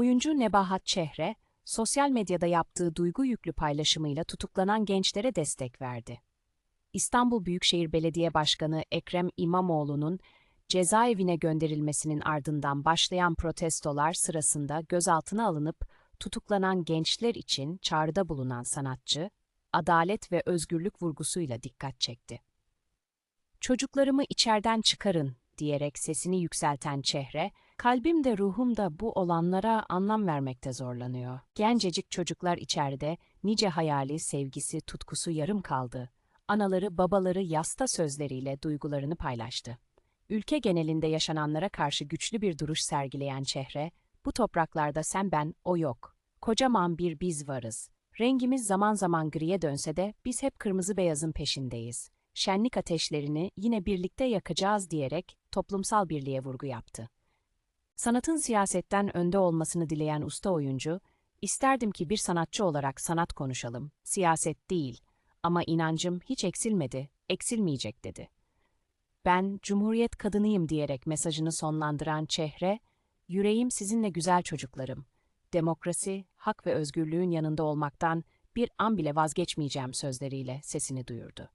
Oyuncu Nebahat Çehre, sosyal medyada yaptığı duygu yüklü paylaşımıyla tutuklanan gençlere destek verdi. İstanbul Büyükşehir Belediye Başkanı Ekrem İmamoğlu'nun cezaevine gönderilmesinin ardından başlayan protestolar sırasında gözaltına alınıp tutuklanan gençler için çağrıda bulunan sanatçı, adalet ve özgürlük vurgusuyla dikkat çekti. Çocuklarımı içerden çıkarın diyerek sesini yükselten Çehre, kalbim de ruhum da bu olanlara anlam vermekte zorlanıyor. Gencecik çocuklar içeride nice hayali, sevgisi, tutkusu yarım kaldı. Anaları, babaları yasta sözleriyle duygularını paylaştı. Ülke genelinde yaşananlara karşı güçlü bir duruş sergileyen Çehre, bu topraklarda sen ben, o yok. Kocaman bir biz varız. Rengimiz zaman zaman griye dönse de biz hep kırmızı beyazın peşindeyiz. Şenlik ateşlerini yine birlikte yakacağız diyerek toplumsal birliğe vurgu yaptı. Sanatın siyasetten önde olmasını dileyen usta oyuncu, isterdim ki bir sanatçı olarak sanat konuşalım, siyaset değil ama inancım hiç eksilmedi, eksilmeyecek dedi. Ben Cumhuriyet kadınıyım diyerek mesajını sonlandıran Çehre, yüreğim sizinle güzel çocuklarım. Demokrasi, hak ve özgürlüğün yanında olmaktan bir an bile vazgeçmeyeceğim sözleriyle sesini duyurdu.